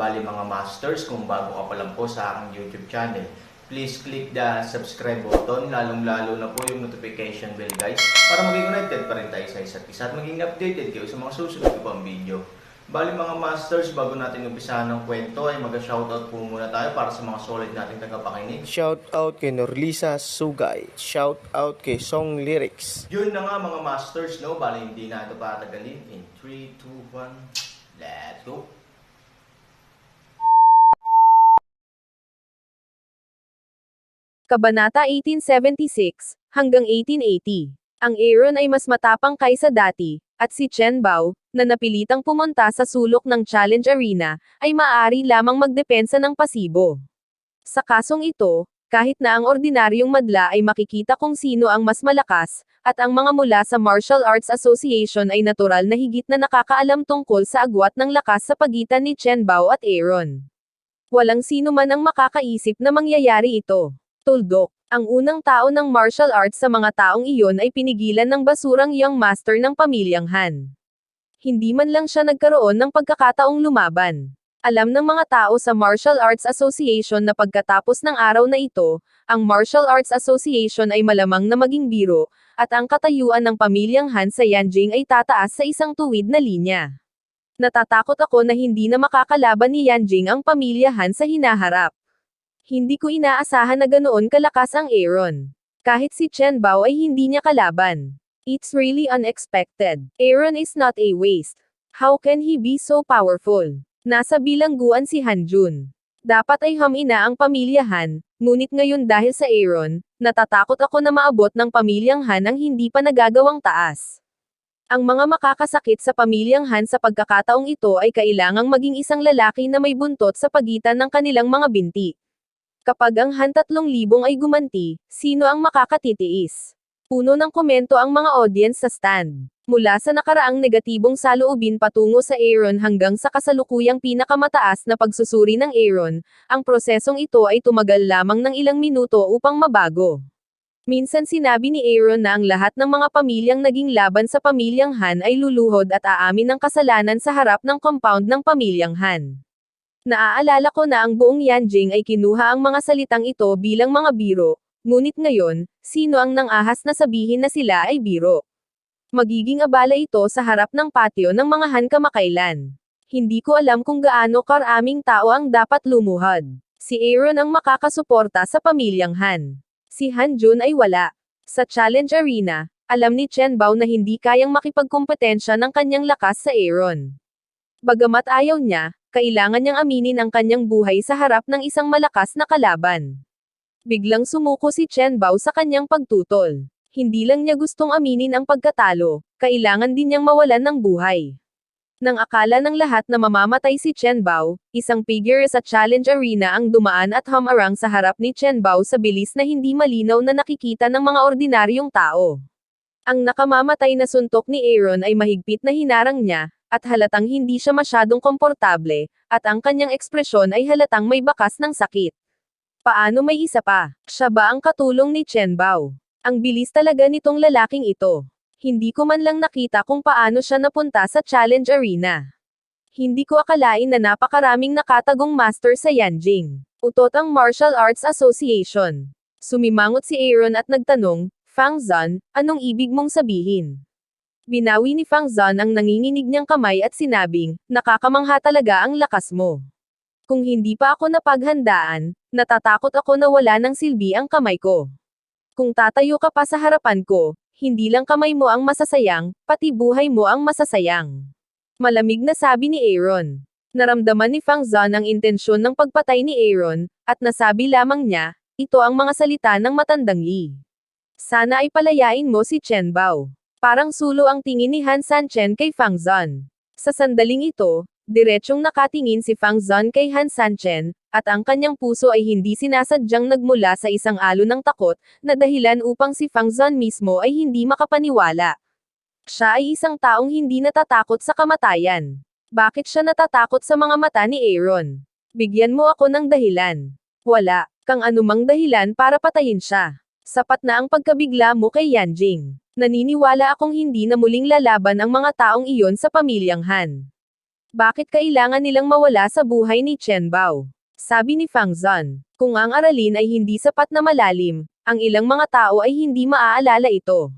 Bali mga masters, kung bago ka pa lang po sa aking YouTube channel, please click the subscribe button, lalong-lalo na po yung notification bell guys, para maging connected pa rin tayo sa isa't isa at maging updated kayo sa mga susunod ko pang video. Bali mga masters, bago natin umpisahan ng kwento ay mag-shoutout po muna tayo para sa mga solid nating tagapakinig. Shoutout kay Norlisa Sugay. Shoutout kay Song Lyrics. Yun na nga mga masters, no? Bali hindi na ito patagalin. In 3, 2, 1, let's go! Kabanata 1876 hanggang 1880. Ang Aaron ay mas matapang kaysa dati, at si Chen Bao, na napilitang pumunta sa sulok ng Challenge Arena, ay maaari lamang magdepensa ng pasibo. Sa kasong ito, kahit na ang ordinaryong madla ay makikita kung sino ang mas malakas, at ang mga mula sa Martial Arts Association ay natural na higit na nakakaalam tungkol sa agwat ng lakas sa pagitan ni Chen Bao at Aaron. Walang sino man ang makakaisip na mangyayari ito. Tuldok. Ang unang tao ng martial arts sa mga taong iyon ay pinigilan ng basurang young master ng pamilyang Han. Hindi man lang siya nagkaroon ng pagkakataong lumaban. Alam ng mga tao sa Martial Arts Association na pagkatapos ng araw na ito, ang Martial Arts Association ay malamang na maging biro, at ang katayuan ng pamilyang Han sa Yanjing ay tataas sa isang tuwid na linya. Natatakot ako na hindi na makakalaban ni Yanjing ang pamilya Han sa hinaharap. Hindi ko inaasahan na ganoon kalakas ang Aaron. Kahit si Chen Bao ay hindi niya kalaban. It's really unexpected. Aaron is not a waste. How can he be so powerful? Nasa bilangguan si Hanjun. Dapat ay hamina ang pamilya Han, ngunit ngayon dahil sa Aaron, natatakot ako na maabot ng pamilyang Han ang hindi pa nagagawang taas. Ang mga makakasakit sa pamilyang Han sa pagkakataong ito ay kailangang maging isang lalaki na may buntot sa pagitan ng kanilang mga binti. Kapag ang Han 3,000 ay gumanti, sino ang makakatitiis? Puno ng komento ang mga audience sa stand. Mula sa nakaraang negatibong saloobin patungo sa Aaron hanggang sa kasalukuyang pinakamataas na pagsusuri ng Aaron, ang prosesong ito ay tumagal lamang ng ilang minuto upang mabago. Minsan sinabi ni Aaron na ang lahat ng mga pamilyang naging laban sa pamilyang Han ay luluhod at aamin ng kasalanan sa harap ng compound ng pamilyang Han. Naaalala ko na ang buong Yanjing ay kinuha ang mga salitang ito bilang mga biro, ngunit ngayon, sino ang nangahas na sabihin na sila ay biro? Magiging abala ito sa harap ng patio ng mga Han kamakailan. Hindi ko alam kung gaano karaming tao ang dapat lumuhod. Si Aaron ang makakasuporta sa pamilyang Han. Si Han Jun ay wala. Sa Challenge Arena, alam ni Chen Bao na hindi kayang makipagkompetensya ng kanyang lakas sa Aaron. Bagamat ayaw niya, kailangan niyang aminin ang kanyang buhay sa harap ng isang malakas na kalaban. Biglang sumuko si Chen Bao sa kanyang pagtutol. Hindi lang niya gustong aminin ang pagkatalo, kailangan din niyang mawalan ng buhay. Nang akala ng lahat na mamamatay si Chen Bao, isang figure sa challenge arena ang dumaan at humarang sa harap ni Chen Bao sa bilis na hindi malinaw na nakikita ng mga ordinaryong tao. Ang nakamamatay na suntok ni Aaron ay mahigpit na hinarang niya, at halatang hindi siya masyadong komportable, at ang kanyang ekspresyon ay halatang may bakas ng sakit. Paano may isa pa? Siya ba ang katulong ni Chen Bao? Ang bilis talaga nitong lalaking ito. Hindi ko man lang nakita kung paano siya napunta sa challenge arena. Hindi ko akalain na napakaraming nakatagong master sa Yanjing. Utot ang Martial Arts Association. Sumimangot si Aaron at nagtanong, Fang Zan, anong ibig mong sabihin? Binawi ni Fang Zan ang nanginginig niyang kamay at sinabing, nakakamangha talaga ang lakas mo. Kung hindi pa ako napaghandaan, natatakot ako na wala ng silbi ang kamay ko. Kung tatayo ka pa sa harapan ko, hindi lang kamay mo ang masasayang, pati buhay mo ang masasayang. Malamig na sabi ni Aaron. Naramdaman ni Fang Zan ang intensyon ng pagpatay ni Aaron, at nasabi lamang niya, ito ang mga salita ng matandang Yi. Sana ay palayain mo si Chen Bao. Parang sulo ang tingin ni Han Sanchen kay Fang Zon. Sa sandaling ito, diretsyong nakatingin si Fang Zon kay Han Sanchen, at ang kanyang puso ay hindi sinasadyang nagmula sa isang alo ng takot, na dahilan upang si Fang Zon mismo ay hindi makapaniwala. Siya ay isang taong hindi natatakot sa kamatayan. Bakit siya natatakot sa mga mata ni Aaron? Bigyan mo ako ng dahilan. Wala, kang anumang dahilan para patayin siya. Sapat na ang pagkabigla mo kay Yanjing. Naniniwala akong hindi na muling lalaban ang mga taong iyon sa pamilyang Han. Bakit kailangan nilang mawala sa buhay ni Chen Bao? Sabi ni Fang Zon, kung ang aralin ay hindi sapat na malalim, ang ilang mga tao ay hindi maaalala ito.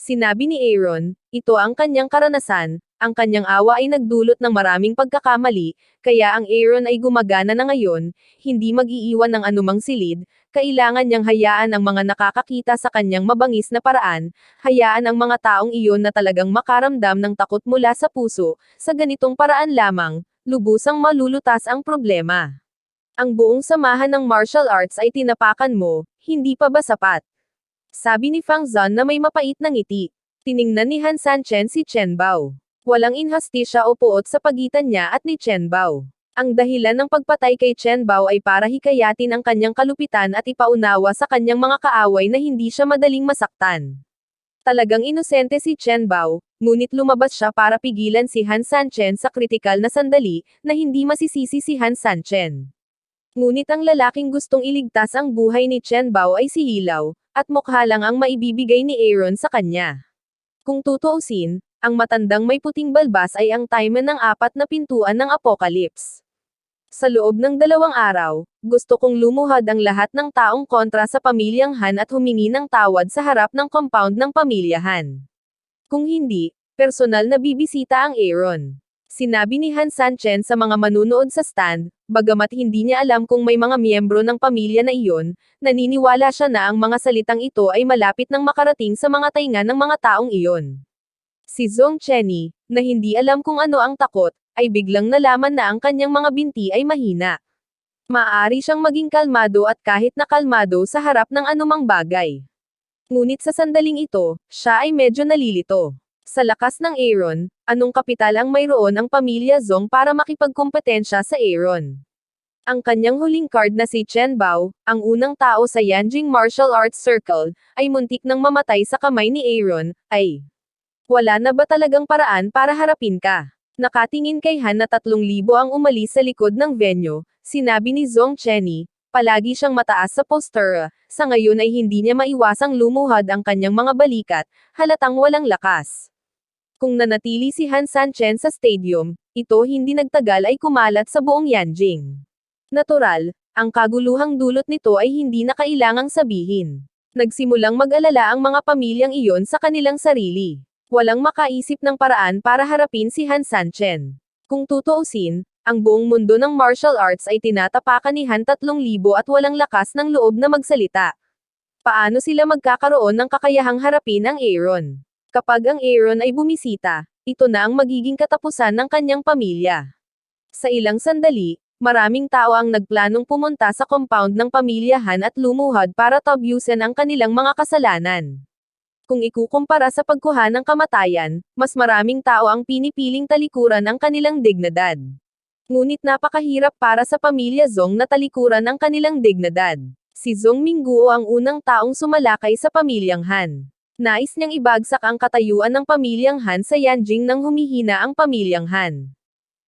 Sinabi ni Aaron, ito ang kanyang karanasan, ang kanyang awa ay nagdulot ng maraming pagkakamali, kaya ang Aaron ay gumagana na ngayon, hindi mag-iiwan ng anumang silid, kailangan niyang hayaan ang mga nakakakita sa kanyang mabangis na paraan, hayaan ang mga taong iyon na talagang makaramdam ng takot mula sa puso, sa ganitong paraan lamang, lubusang malulutas ang problema. Ang buong samahan ng martial arts ay tinapakan mo, hindi pa ba sapat? Sabi ni Fang Zon na may mapait na ngiti. Tiningnan ni Han Sanchen si Chen Bao. Walang inhastisya o puot sa pagitan niya at ni Chen Bao. Ang dahilan ng pagpatay kay Chen Bao ay para hikayatin ang kanyang kalupitan at ipaunawa sa kanyang mga kaaway na hindi siya madaling masaktan. Talagang inosente si Chen Bao, ngunit lumabas siya para pigilan si Han Sanchen sa kritikal na sandali, na hindi masisisi si Han Sanchen. Ngunit ang lalaking gustong iligtas ang buhay ni Chen Bao ay si Hilaw, at mukha lang ang maibibigay ni Aaron sa kanya. Kung tutuusin, ang matandang may puting balbas ay ang timer ng apat na pintuan ng Apocalypse. Sa loob ng dalawang araw, gusto kong lumuhad ang lahat ng taong kontra sa pamilyang Han at humingi ng tawad sa harap ng compound ng pamilya Han. Kung hindi, personal na bibisita ang Aaron. Sinabi ni Han Sanchen sa mga manunood sa stand, bagamat hindi niya alam kung may mga miyembro ng pamilya na iyon, naniniwala siya na ang mga salitang ito ay malapit nang makarating sa mga tainga ng mga taong iyon. Si Zong Chenny, na hindi alam kung ano ang takot, ay biglang nalaman na ang kanyang mga binti ay mahina. Maaari siyang maging kalmado at kahit na kalmado sa harap ng anumang bagay. Ngunit sa sandaling ito, siya ay medyo nalilito. Sa lakas ng Aaron, anong kapital ang mayroon ang pamilya Zong para makipagkompetensya sa Aaron? Ang kanyang huling card na si Chen Bao, ang unang tao sa Yanjing Martial Arts Circle, ay muntik nang mamatay sa kamay ni Aaron, ay wala na ba talagang paraan para harapin ka? Nakatingin kay Han na tatlong libo ang umalis sa likod ng venue, sinabi ni Zong Chenny, palagi siyang mataas sa poster, sa ngayon ay hindi niya maiwasang lumuhad ang kanyang mga balikat, halatang walang lakas. Kung nanatili si Han Sanchen sa stadium, ito hindi nagtagal ay kumalat sa buong Yanjing. Natural, ang kaguluhang dulot nito ay hindi na kailangang sabihin. Nagsimulang mag-alala ang mga pamilyang iyon sa kanilang sarili. Walang makaisip ng paraan para harapin si Han Sanchen. Kung tutuusin, ang buong mundo ng martial arts ay tinatapakan ni Han 3,000 at walang lakas ng loob na magsalita. Paano sila magkakaroon ng kakayahang harapin ang Aaron? Kapag ang Aaron ay bumisita, ito na ang magiging katapusan ng kanyang pamilya. Sa ilang sandali, maraming tao ang nagplanong pumunta sa compound ng pamilyahan at lumuhad para tabyusin ang kanilang mga kasalanan. Kung ikukumpara sa pagkuha ng kamatayan, mas maraming tao ang pinipiling talikuran ang kanilang dignidad. Ngunit napakahirap para sa pamilya Zong na talikuran ang kanilang dignidad. Si Zong Mingguo ang unang taong sumalakay sa pamilyang Han. Nais niyang ibagsak ang katayuan ng pamilyang Han sa Yanjing nang humihina ang pamilyang Han.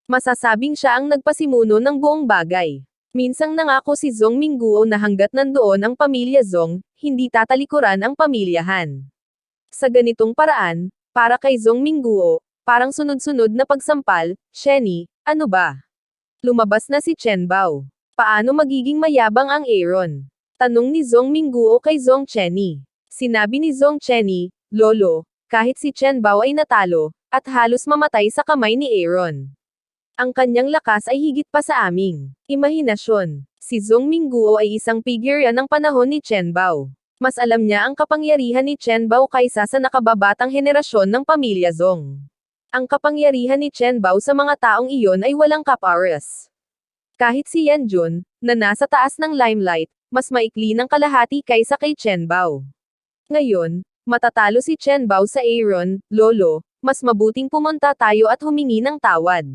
Masasabing siya ang nagpasimuno ng buong bagay. Minsang nangako si Zong Mingguo na hanggat nandoon ang pamilya Zong, hindi tatalikuran ang pamilya Han. Sa ganitong paraan, para kay Zong Mingguo, parang sunod-sunod na pagsampal, Shenny, ano ba? Lumabas na si Chen Bao. Paano magiging mayabang ang Aaron? Tanong ni Zong Mingguo kay Zong Chenny. Sinabi ni Zong Chenny, Lolo, kahit si Chen Bao ay natalo, at halos mamatay sa kamay ni Aaron. Ang kanyang lakas ay higit pa sa aming imahinasyon. Si Zong Mingguo ay isang figure ng panahon ni Chen Bao. Mas alam niya ang kapangyarihan ni Chen Bao kaysa sa nakababatang henerasyon ng pamilya Zong. Ang kapangyarihan ni Chen Bao sa mga taong iyon ay walang kapares. Kahit si Yan Jun, na nasa taas ng limelight, mas maikli ng kalahati kaysa kay Chen Bao. Ngayon, Matatalo si Chen Bao sa Aaron, Lolo, mas mabuting pumunta tayo at humingi ng tawad.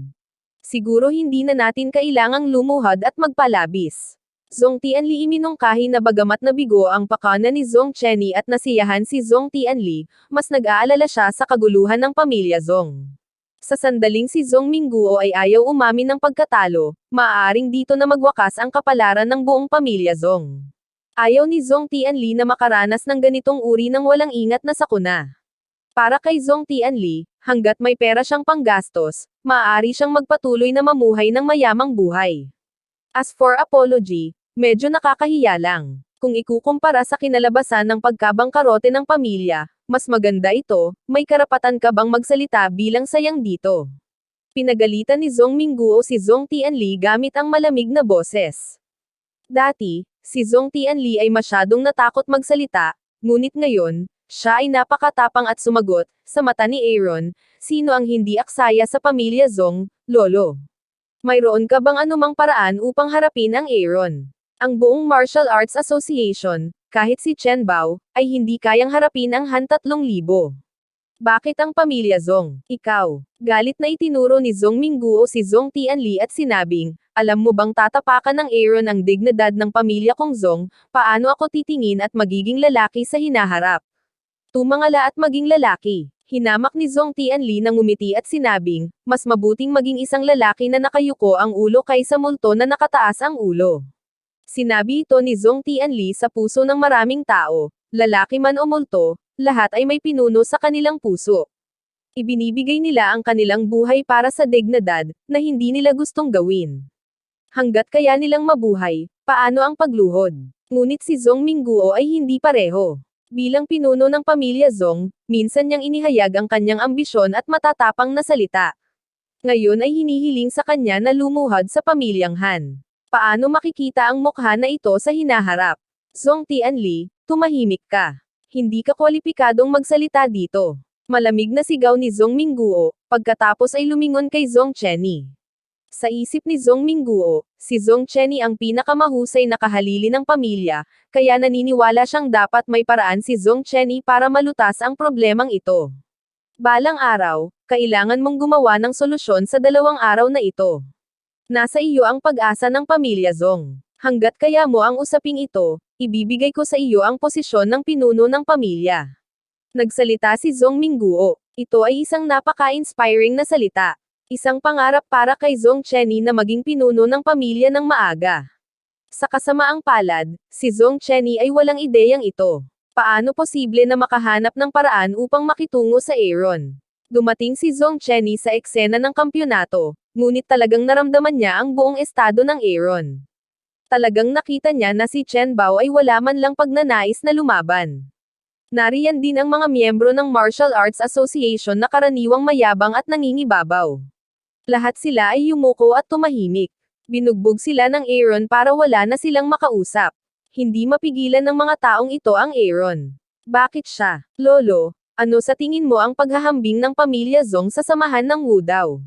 Siguro hindi na natin kailangang lumuhad at magpalabis. Zong Tianli iminungkahi na bagamat nabigo ang pakana ni Zong Chenny at nasiyahan si Zong Tianli, mas nag-aalala siya sa kaguluhan ng pamilya Zong. Sa sandaling si Zong Mingguo ay ayaw umamin ng pagkatalo, maaaring dito na magwakas ang kapalaran ng buong pamilya Zong. Ayaw ni Zong Tianli na makaranas ng ganitong uri ng walang ingat na sakuna. Para kay Zong Tianli, hanggat may pera siyang panggastos, maaari siyang magpatuloy na mamuhay ng mayamang buhay. As for apology, medyo nakakahiya lang. Kung ikukumpara sa kinalabasan ng pagkabangkarote ng pamilya, mas maganda ito, may karapatan ka bang magsalita bilang sayang dito. Pinagalitan ni Zong Mingguo si Zong Tianli gamit ang malamig na boses. Dati, si Zong Tianli ay masyadong natakot magsalita, ngunit ngayon, siya ay napakatapang at sumagot, sa mata ni Aaron, sino ang hindi aksaya sa pamilya Zong, Lolo? Mayroon ka bang anumang paraan upang harapin ang Aaron? Ang buong Martial Arts Association, kahit si Chen Bao, ay hindi kayang harapin ang Han 3,000. Bakit ang pamilya Zong? Ikaw. Galit na itinuro ni Zong Mingguo si Zong Tianli at sinabing, alam mo bang tatapakan ng Aaron ang dignidad ng pamilya kong Zong, paano ako titingin at magiging lalaki sa hinaharap? Tumangala at maging lalaki. Hinamak ni Zong Tianli ng ngumiti at sinabing, mas mabuting maging isang lalaki na nakayuko ang ulo kaysa multo na nakataas ang ulo. Sinabi ito ni Zong Tianli sa puso ng maraming tao, lalaki man o multo, lahat ay may pinuno sa kanilang puso. Ibinibigay nila ang kanilang buhay para sa dignidad, na hindi nila gustong gawin. Hanggat kaya nilang mabuhay, paano ang pagluhod? Ngunit si Zong Mingguo ay hindi pareho. Bilang pinuno ng pamilya Zong, minsan niyang inihayag ang kanyang ambisyon at matatapang na salita. Ngayon ay hinihiling sa kanya na lumuhad sa pamilyang Han. Paano makikita ang mukha na ito sa hinaharap? Zong Tianli, tumahimik ka. Hindi ka kwalipikadong magsalita dito. Malamig na sigaw ni Zong Mingguo, pagkatapos ay lumingon kay Zong Chenny. Sa isip ni Zong Mingguo, si Zong Chenny ang pinakamahusay na kahalili ng pamilya, kaya naniniwala siyang dapat may paraan si Zong Chenny para malutas ang problemang ito. Balang araw, kailangan mong gumawa ng solusyon sa dalawang araw na ito. Nasa iyo ang pag-asa ng pamilya Zong. Hanggat kaya mo ang usaping ito, ibibigay ko sa iyo ang posisyon ng pinuno ng pamilya. Nagsalita si Zong Mingguo. Ito ay isang napaka-inspiring na salita. Isang pangarap para kay Zong Chenny na maging pinuno ng pamilya ng maaga. Sa kasamaang palad, si Zong Chenny ay walang ideyang ito. Paano posible na makahanap ng paraan upang makitungo sa Aaron? Dumating si Zong Chenny sa eksena ng kampyonato, ngunit talagang naramdaman niya ang buong estado ng Aaron. Talagang nakita niya na si Chen Bao ay wala man lang pagnanais na lumaban. Nariyan din ang mga miyembro ng Martial Arts Association na karaniwang mayabang at nangingibabaw. Lahat sila ay yumuko at tumahimik. Binugbog sila ng Aaron para wala na silang makausap. Hindi mapigilan ng mga taong ito ang Aaron. Bakit siya? Lolo, ano sa tingin mo ang paghahambing ng pamilya Zong sa samahan ng Wu daw?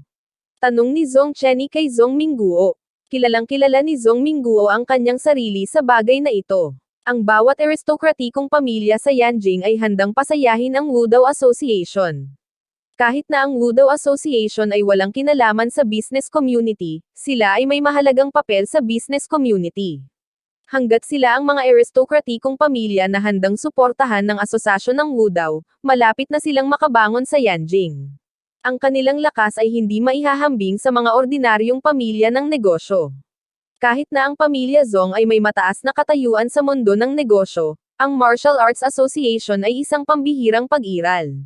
Tanong ni Zong Chenny kay Zong Mingguo. Kilalang kilala ni Zong Mingguo ang kanyang sarili sa bagay na ito. Ang bawat aristokratikong pamilya sa Yanjing ay handang pasayahin ang Wudao Association. Kahit na ang Wudao Association ay walang kinalaman sa business community, sila ay may mahalagang papel sa business community. Hanggat sila ang mga aristokratikong pamilya na handang suportahan ng asosasyon ng Wudao, malapit na silang makabangon sa Yanjing. Ang kanilang lakas ay hindi maihahambing sa mga ordinaryong pamilya ng negosyo. Kahit na ang pamilya Zong ay may mataas na katayuan sa mundo ng negosyo, ang Martial Arts Association ay isang pambihirang pag-iral.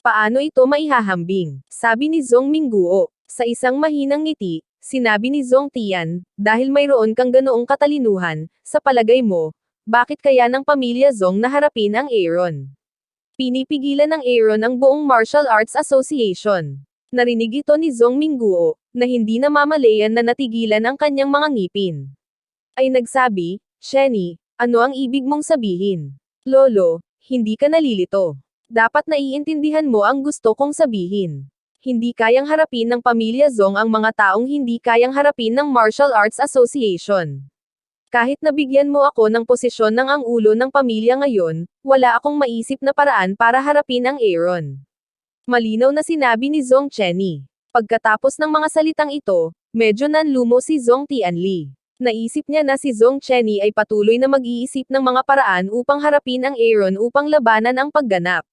Paano ito maihahambing? Sabi ni Zong Mingguo. Sa isang mahinang ngiti, sinabi ni Zong Tian, dahil mayroon kang ganoong katalinuhan, sa palagay mo, bakit kaya ng pamilya Zong naharapin ang Aaron? Pinipigilan ng Aaron ang buong Martial Arts Association. Narinig ito ni Zong Mingguo, na hindi namamalayan na natigilan ang kanyang mga ngipin. Ay nagsabi, Shenny, ano ang ibig mong sabihin? Lolo, hindi ka nalilito. Dapat naiintindihan mo ang gusto kong sabihin. Hindi kayang harapin ng pamilya Zong ang mga taong hindi kayang harapin ng Martial Arts Association. Kahit nabigyan mo ako ng posisyon ng ang ulo ng pamilya ngayon, wala akong maisip na paraan para harapin ang Aaron. Malinaw na sinabi ni Zong Chenny. Pagkatapos ng mga salitang ito, medyo nanlumo si Zong Tianli. Naisip niya na si Zong Chenny ay patuloy na mag-iisip ng mga paraan upang harapin ang Aaron upang labanan ang pagganap.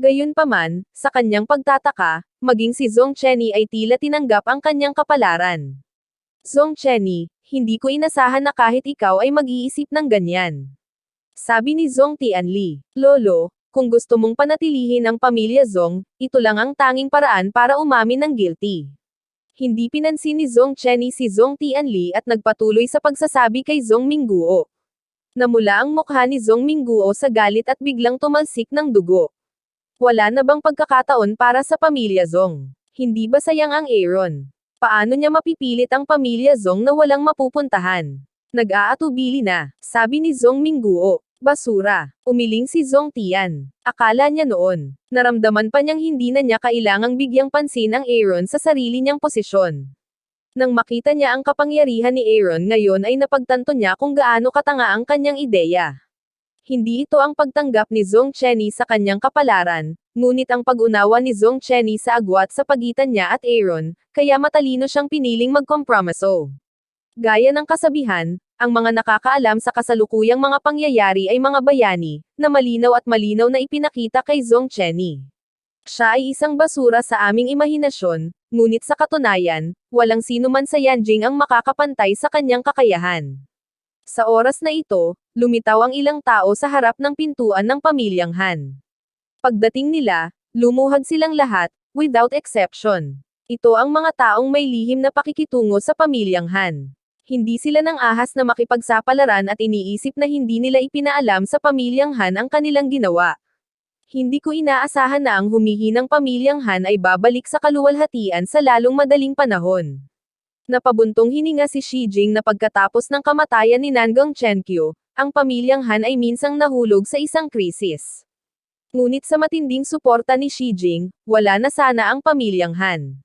Gayunpaman, sa kanyang pagtataka, maging si Zong Chenny ay tila tinanggap ang kanyang kapalaran. Zong Chenny, hindi ko inasahan na kahit ikaw ay mag-iisip ng ganyan. Sabi ni Zong Tianli, Lolo, kung gusto mong panatilihin ang pamilya Zong, ito lang ang tanging paraan para umamin ng guilty. Hindi pinansin ni Zong Chenny si Zong Tianli at nagpatuloy sa pagsasabi kay Zong Mingguo. Namula ang mukha ni Zong Mingguo sa galit at biglang tumalsik ng dugo. Wala na bang pagkakataon para sa pamilya Zong? Hindi ba sayang ang Aaron? Paano niya mapipilit ang pamilya Zong na walang mapupuntahan? Nag-aatubili na, sabi ni Zong Mingguo. Basura. Umiling si Zong Tian. Akala niya noon. Naramdaman pa niyang hindi na niya kailangang bigyang pansin ang Aaron sa sarili niyang posisyon. Nang makita niya ang kapangyarihan ni Aaron ngayon ay napagtanto niya kung gaano katanga ang kanyang ideya. Hindi ito ang pagtanggap ni Zong Chenny sa kanyang kapalaran, ngunit ang pag-unawa ni Zong Chenny sa agwat sa pagitan niya at Aaron, kaya matalino siyang piniling magkompromiso. Gaya ng kasabihan, ang mga nakakaalam sa kasalukuyang mga pangyayari ay mga bayani, na malinaw at malinaw na ipinakita kay Zong Chenny. Siya ay isang basura sa aming imahinasyon, ngunit sa katunayan, walang sino man sa Yanjing ang makakapantay sa kanyang kakayahan. Sa oras na ito, lumitaw ang ilang tao sa harap ng pintuan ng pamilyang Han. Pagdating nila, lumuhad silang lahat, without exception. Ito ang mga taong may lihim na pakikitungo sa pamilyang Han. Hindi sila nang ahas na makipagsapalaran at iniisip na hindi nila ipinaalam sa pamilyang Han ang kanilang ginawa. Hindi ko inaasahan na ang humihinang pamilyang Han ay babalik sa kaluwalhatian sa lalong madaling panahon. Napabuntong hininga si Xi Jing na pagkatapos ng kamatayan ni Nangang Chenkyu, ang pamilyang Han ay minsang nahulog sa isang krisis. Ngunit sa matinding suporta ni Xi Jing, wala na sana ang pamilyang Han.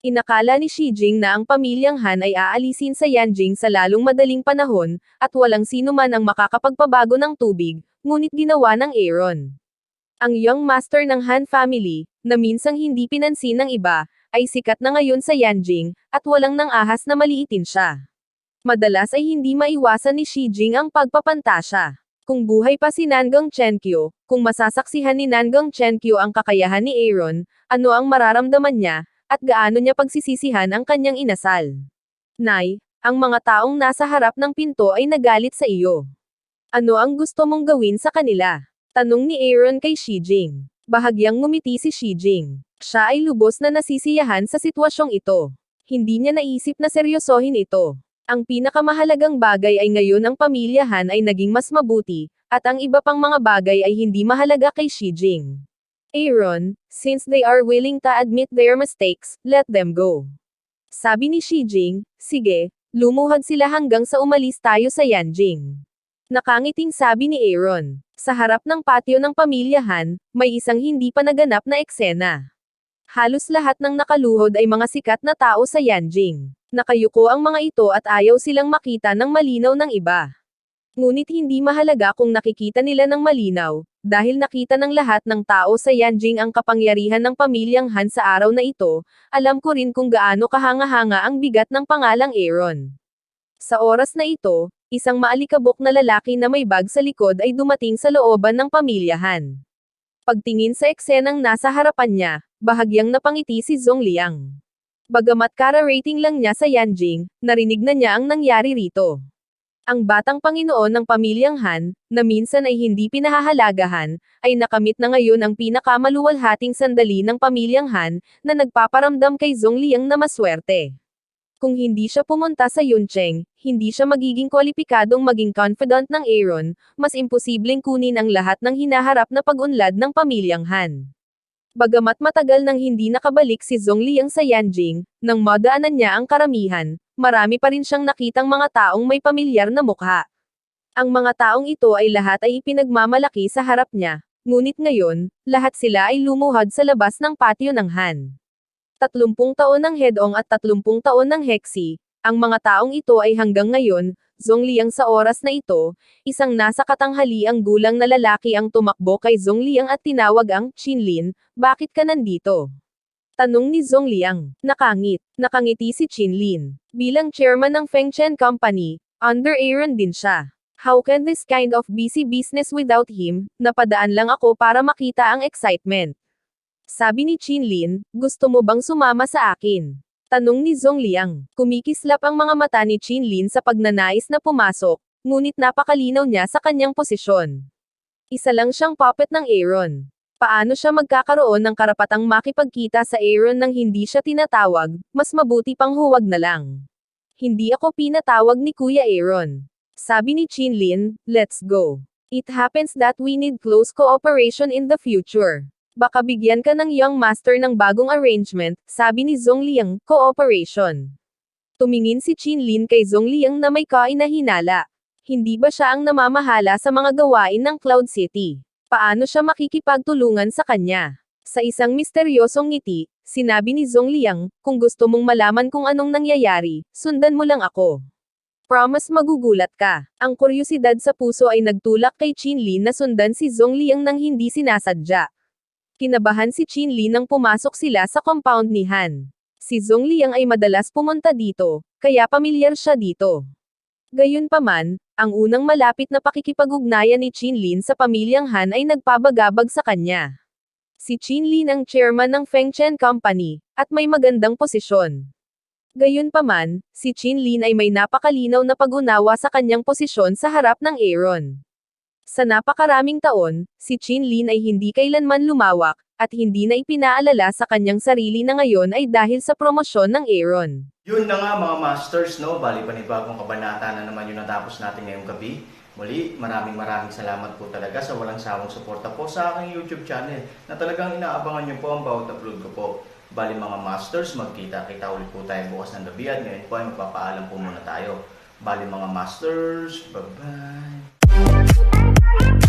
Inakala ni Xi Jing na ang pamilyang Han ay aalisin sa Yanjing sa lalong madaling panahon, at walang sino man ang makakapagpabago ng tubig, ngunit ginawa ng Aaron. Ang young master ng Han family, na minsang hindi pinansin ng iba, ay sikat na ngayon sa Yanjing, at walang nang ahas na maliitin siya. Madalas ay hindi maiwasan ni Xi Jing ang pagpapantasya. Kung buhay pa si Nangang Chenkyu, kung masasaksihan ni Nangang Chenkyu ang kakayahan ni Aaron, ano ang mararamdaman niya, at gaano niya pagsisisihan ang kanyang inasal. Nay, ang mga taong nasa harap ng pinto ay nagalit sa iyo. Ano ang gusto mong gawin sa kanila? Tanong ni Aaron kay Xi Jing. Bahagyang ngumiti si Xi Jing. Siya ay lubos na nasisiyahan sa sitwasyong ito. Hindi niya naisip na seryosohin ito. Ang pinakamahalagang bagay ay ngayon ang pamilyahan ay naging mas mabuti, at ang iba pang mga bagay ay hindi mahalaga kay Xi Jing. Aaron, since they are willing to admit their mistakes, let them go. Sabi ni Xi Jing, sige, lumuhad sila hanggang sa umalis tayo sa Yanjing. Nakangiting sabi ni Aaron. Sa harap ng patio ng pamilyahan, may isang hindi pa naganap na eksena. Halos lahat ng nakaluhod ay mga sikat na tao sa Yanjing. Nakayuko ang mga ito at ayaw silang makita ng malinaw ng iba. Ngunit hindi mahalaga kung nakikita nila ng malinaw, dahil nakita ng lahat ng tao sa Yanjing ang kapangyarihan ng pamilyang Han sa araw na ito, alam ko rin kung gaano kahanga-hanga ang bigat ng pangalang Aaron. Sa oras na ito, isang maalikabok na lalaki na may bag sa likod ay dumating sa looban ng pamilyahan. Pagtingin sa eksenang nasa harapan niya, bahagyang napangiti si Zong Liang. Bagamat kara-rating lang niya sa Yanjing, narinig na niya ang nangyari rito. Ang batang Panginoon ng pamilyang Han, na minsan ay hindi pinahahalagahan, ay nakamit na ngayon ang pinakamaluwalhating sandali ng pamilyang Han, na nagpaparamdam kay Zong Liang na maswerte. Kung hindi siya pumunta sa Yuncheng, hindi siya magiging kwalipikadong maging confidant ng Aaron, mas imposibleng kunin ang lahat ng hinaharap na pag-unlad ng pamilyang Han. Bagamat matagal nang hindi nakabalik si Zong Liang sa Yanjing, nang madaanan niya ang karamihan, marami pa rin siyang nakitang mga taong may pamilyar na mukha. Ang mga taong ito ay lahat ay ipinagmamalaki sa harap niya, ngunit ngayon, lahat sila ay lumuhad sa labas ng patio ng Han. Tatlumpung taon ng Hedong at tatlumpung taon ng Hexi, ang mga taong ito ay hanggang ngayon, Zongliang sa oras na ito, isang nasa katanghaliang gulang na lalaki ang tumakbo kay Zongliang at tinawag ang Chinlin, bakit ka nandito? Tanong ni Zongliang. Nakangit. Nakangiti si Chinlin. Bilang chairman ng Fengchen Company, under Aaron din siya. How can this kind of busy business without him? Napadaan lang ako para makita ang excitement. Sabi ni Chinlin, gusto mo bang sumama sa akin? Tanong ni Zongliang. Kumikislap ang mga mata ni Chinlin sa pagnanais na pumasok, ngunit napakalinaw niya sa kanyang posisyon. Isa lang siyang puppet ng Aaron. Paano siya magkakaroon ng karapatang makipagkita sa Aaron nang hindi siya tinatawag, mas mabuti pang huwag na lang. Hindi ako pinatawag ni Kuya Aaron. Sabi ni Chinlin, let's go. It happens that we need close cooperation in the future. Baka bigyan ka ng young master ng bagong arrangement, sabi ni Zongliang, cooperation. Tumingin si Chinlin kay Zongliang na may kainahinala. Hindi ba siya ang namamahala sa mga gawain ng Cloud City? Paano siya makikipagtulungan sa kanya? Sa isang misteryosong ngiti, sinabi ni Zongliang, kung gusto mong malaman kung anong nangyayari, sundan mo lang ako. Promise magugulat ka. Ang kuryosidad sa puso ay nagtulak kay Chinlin na sundan si Zongliang nang hindi sinasadya. Kinabahan si Chinlin nang pumasok sila sa compound ni Han. Si Zongliang ay madalas pumunta dito, kaya pamilyar siya dito. Gayunpaman, ang unang malapit na pakikipag-ugnayan ni Chinlin sa pamilyang Han ay nagpabagabag sa kanya. Si Chinlin ang chairman ng Fengchen Company, at may magandang posisyon. Gayunpaman, si Chinlin ay may napakalinaw na pag-unawa sa kanyang posisyon sa harap ng Aaron. Sa napakaraming taon, si Chinlin ay hindi kailanman lumawak, at hindi na ipinaalala sa kanyang sarili na ngayon ay dahil sa promosyon ng Aaron. Yun na nga mga masters, no? Bali panibagong kabanata na naman yung natapos natin ngayong gabi. Muli, maraming maraming salamat po talaga sa walang sawang suporta po sa aking YouTube channel na talagang inaabangan niyo po ang bawat upload ko po. Bali mga masters, magkita-kita ulit po tayo bukas ng gabi at ngayon po ay magpapaalam po muna tayo. Bali mga masters, bye-bye! Thank you.